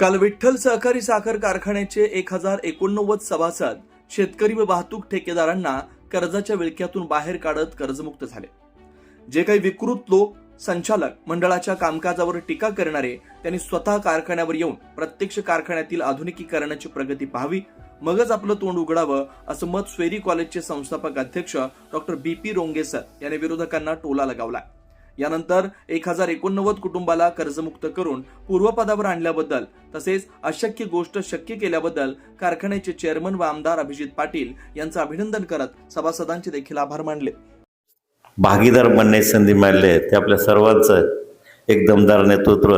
काल विठ्ठल सहकारी साखर कारखान्याचे एक हजार एकोणनव्वद सभासद शेतकरी व वाहतूक ठेकेदारांना कर्जाच्या विळख्यातून बाहेर काढत कर्जमुक्त झाले. जे काही विकृत लोक संचालक मंडळाच्या कामकाजावर टीका करणारे त्यांनी स्वतः कारखान्यावर येऊन प्रत्यक्ष कारखान्यातील आधुनिकीकरणाची प्रगती पाहावी मगच आपलं तोंड उघडावं असं मत स्वेरी कॉलेजचे संस्थापक अध्यक्ष डॉक्टर बी पी रोंगेसर यांनी विरोधकांना टोला लगावला यानंतर एक हजार एकोणनव्वद कुटुंबाला कर्जमुक्त करून पूर्वपदावर आणल्याबद्दल तसेच अशक्य गोष्ट शक्य केल्याबद्दल कारखान्याचे चेअरमन व आमदार अभिजित पाटील यांचं अभिनंदन करत सभासदांचे देखील आभार मानले. भागीदार बनण्याची संधी मिळाली आहे. ते आपल्या सर्वांचं एक दमदार नेतृत्व.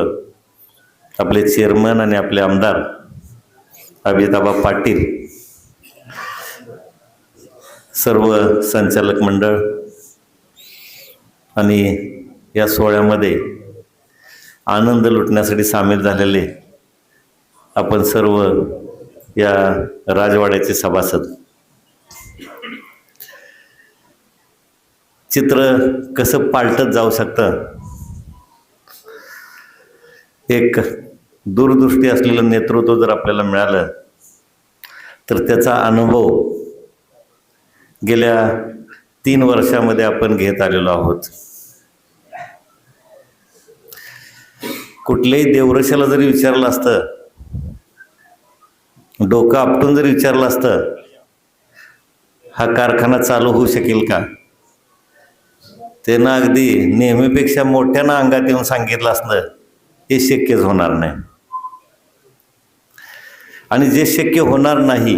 आपले चेअरमन आणि आपले आमदार अभिताबा पाटील सर्व संचालक मंडळ आणि या सोहळ्यामध्ये आनंद लुटण्यासाठी सामील झालेले आपण सर्व या राजवाड्याचे सभासद. चित्र कसं पालटत जाऊ शकतं? एक दूरदृष्टी असलेलं नेतृत्व जर आपल्याला मिळालं तर त्याचा अनुभव गेल्या तीन वर्षामध्ये आपण घेत आलेलो आहोत. कुठल्याही देवरशाला जरी विचारलं असतं डोकं आपटून जरी विचारलं असतं हा कारखाना चालू होऊ शकेल का? त्यांना अगदी नेहमीपेक्षा मोठ्यानं अंगात येऊन सांगितलं असतं हे शक्यच होणार नाही. आणि जे शक्य होणार नाही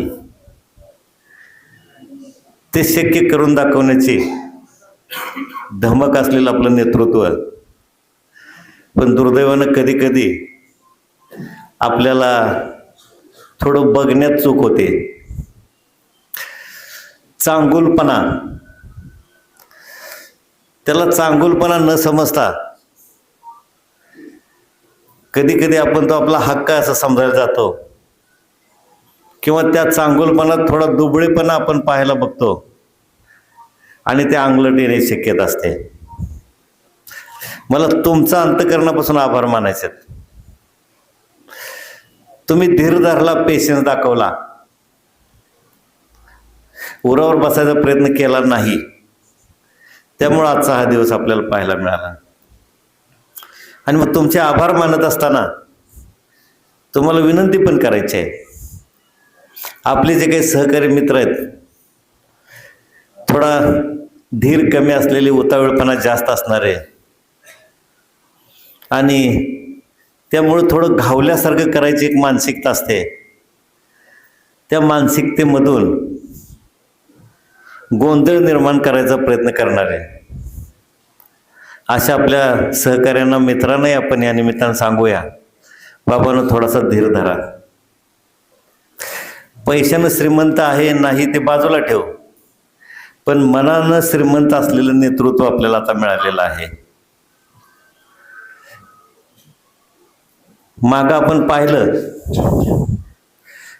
ते शक्य करून दाखवण्याची धमक असलेलं आपलं नेतृत्व पण दुर्दैवानं कधी कधी आपल्याला थोडं बघण्यात चूक होते. चांगुलपणा. त्याला चांगुलपणा न समजता कधी कधी आपण तो आपला हक्क असं समजायला जातो. किंवा त्या चांगुलपणात थोडा दुबळेपणा आपण पाहायला बघतो. आणि ते अंगलट येण्याची शक्यता असते. मला तुमचा अंतकरणापासून आभार मानायचे आहेत. तुम्ही धीर धरला पेशन्स दाखवला. उरावर बसायचा प्रयत्न केला नाही. त्यामुळं आजचा हा दिवस आपल्याला पाहायला मिळाला. आणि मग तुमचे आभार मानत असताना तुम्हाला विनंती पण करायची आहे. आपले जे काही सहकारी मित्र आहेत थोडा धीर कमी असलेले उतावळपणा जास्त असणारे आणि त्यामुळं थोडं घावल्यासारखं करायची एक मानसिकता असते. त्या मानसिकतेमधून गोंधळ निर्माण करायचा प्रयत्न करणारे. अशा आपल्या सहकाऱ्यांना मित्रांनाही आपण या निमित्तानं सांगूया. बाबानं थोडासा धीर धरा. पैशानं श्रीमंत आहे नाही ते बाजूला ठेव. पण मनानं श्रीमंत असलेलं नेतृत्व आपल्याला आता मिळालेलं आहे. माग आपण पाहिलं.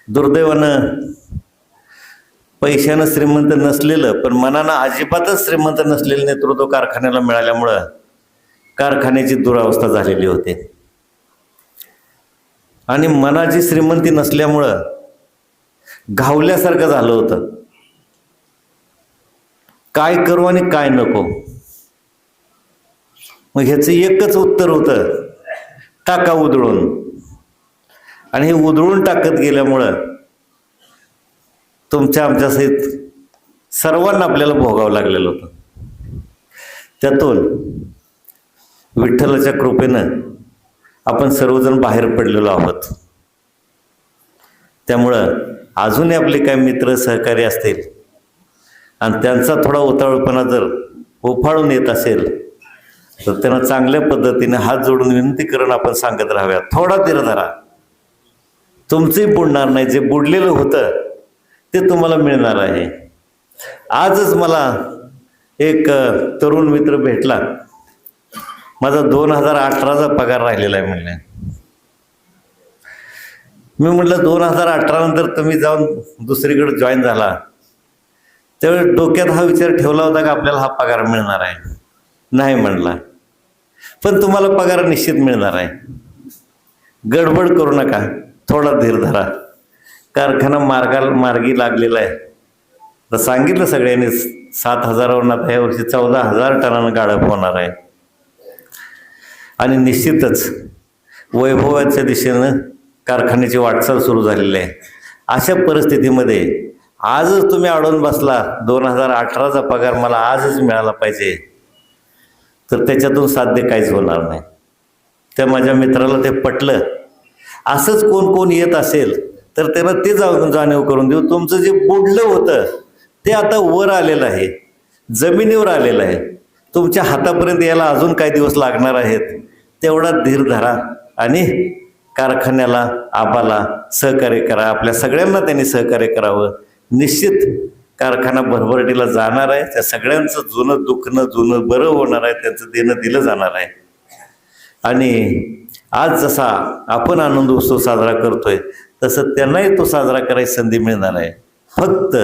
दुर्दैवानं पैशानं श्रीमंत नसलेलं पण मनानं अजिबातच श्रीमंत नसलेलं नेतृत्व कारखान्याला मिळाल्यामुळं कारखान्याची दुरावस्था झालेली होती. आणि मनाची श्रीमंती नसल्यामुळं घावल्यासारखं झालं होतं. काय करू आणि काय नको? मग ह्याचं एकच उत्तर होतं. टाका उधळून. आणि हे उधळून टाकत गेल्यामुळं तुमच्या आमच्या सहित सर्वांना आपल्याला भोगावं लागलेलं होतं. त्यातून विठ्ठलाच्या कृपेनं आपण सर्वजण बाहेर पडलेलो आहोत. त्यामुळं अजूनही आपले काही मित्र सहकारी असतील आणि त्यांचा थोडा उतावळपणा जर उफाळून येत असेल तर त्यांना चांगल्या पद्धतीने हात जोडून विनंती करून आपण सांगत राहाव्या थोडा धीर धरा. तुमचंही बुडणार नाही जे बुडलेलं होतं ते तुम्हाला मिळणार आहे. आजच मला एक तरुण मित्र भेटला. माझा दोन हजार अठराचा पगार राहिलेला आहे म्हणले. मी म्हटलं दोन हजार अठरा नंतर तुम्ही जाऊन दुसरीकडे जॉईन झाला. त्यावेळी डोक्यात हा विचार ठेवला होता का आपल्याला हा पगार मिळणार आहे. नाही म्हणला. पण तुम्हाला पगार निश्चित मिळणार आहे. गडबड करू नका. थोडा धीर धरा. कारखाना मार्गाला मार्गी लागलेला आहे. तर सांगितलं सगळ्यांनी सात हजारावरून आता ह्या वर्षी चौदा हजार टनानं गाळप होणार आहे. आणि निश्चितच वैभवाच्या दिशेनं कारखान्याची वाटचाल सुरू झालेली आहे. अशा परिस्थितीमध्ये आजच तुम्ही अडवून बसला. दोन हजार अठराचा पगार मला आजच मिळाला पाहिजे. तर त्याच्यातून साध्य काहीच होणार नाही. त्या माझ्या मित्राला ते पटलं. असंच कोण कोण येत असेल तर त्याला ते जाऊन जाणीव करून देऊ. तुमचं जे बुडलं होतं ते आता वर आलेलं आहे. जमिनीवर आलेलं आहे. तुमच्या हातापर्यंत यायला अजून काही दिवस लागणार आहेत. तेवढा धीर धरा आणि कारखान्याला आबाला सहकार्य करा. आपल्या सगळ्यांना त्यांनी सहकार्य करावं. निश्चित कारखाना भरभरटीला जाणार आहे. त्या सगळ्यांचं जुनं दुखणं जुनं बरं होणार आहे. त्यांचं देणं दिलं जाणार आहे. आणि आज जसा आपण आनंद उत्सव साजरा करतोय तसं त्यांनाही तो साजरा करायची संधी मिळणार आहे. फक्त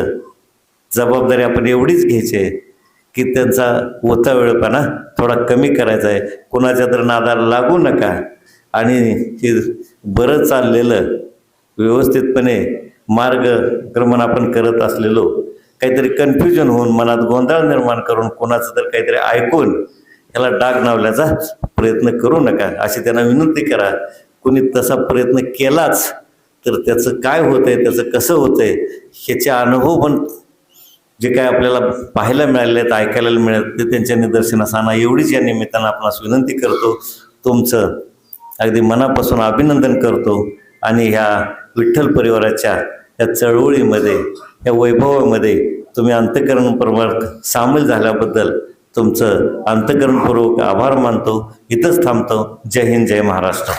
जबाबदारी आपण एवढीच घ्यायची आहे की त्यांचा ओता वेळपणा थोडा कमी करायचा आहे. कुणाच्या तर नादाला लागू नका. आणि हे बरं चाललेलं व्यवस्थितपणे मार्गक्रमण आपण करत असलेलो काहीतरी कन्फ्युजन होऊन मनात गोंधळ निर्माण करून कोणाचं तर काहीतरी ऐकून याला डाग लावण्याचा प्रयत्न करू नका. अशी त्यांना विनंती करा. कुणी तसा प्रयत्न केलाच तर त्याचं काय होतंय त्याचं कसं होतंय ह्याचे अनुभव पण जे काय आपल्याला पाहायला मिळाले आहेत ऐकायला मिळत ते त्यांच्या निदर्शनास आणा एवढीच या निमित्तानं आपणास विनंती करतो. तुमचं अगदी मनापासून अभिनंदन करतो. आणि ह्या विठ्ठल परिवाराच्या या चळवळीमध्ये या वैभवामध्ये तुम्ही अंतकरणपूर्वक सामील झाल्याबद्दल तुमचं अंतकरणपूर्वक आभार मानतो. इथंच थांबतो. जय हिंद जय महाराष्ट्र.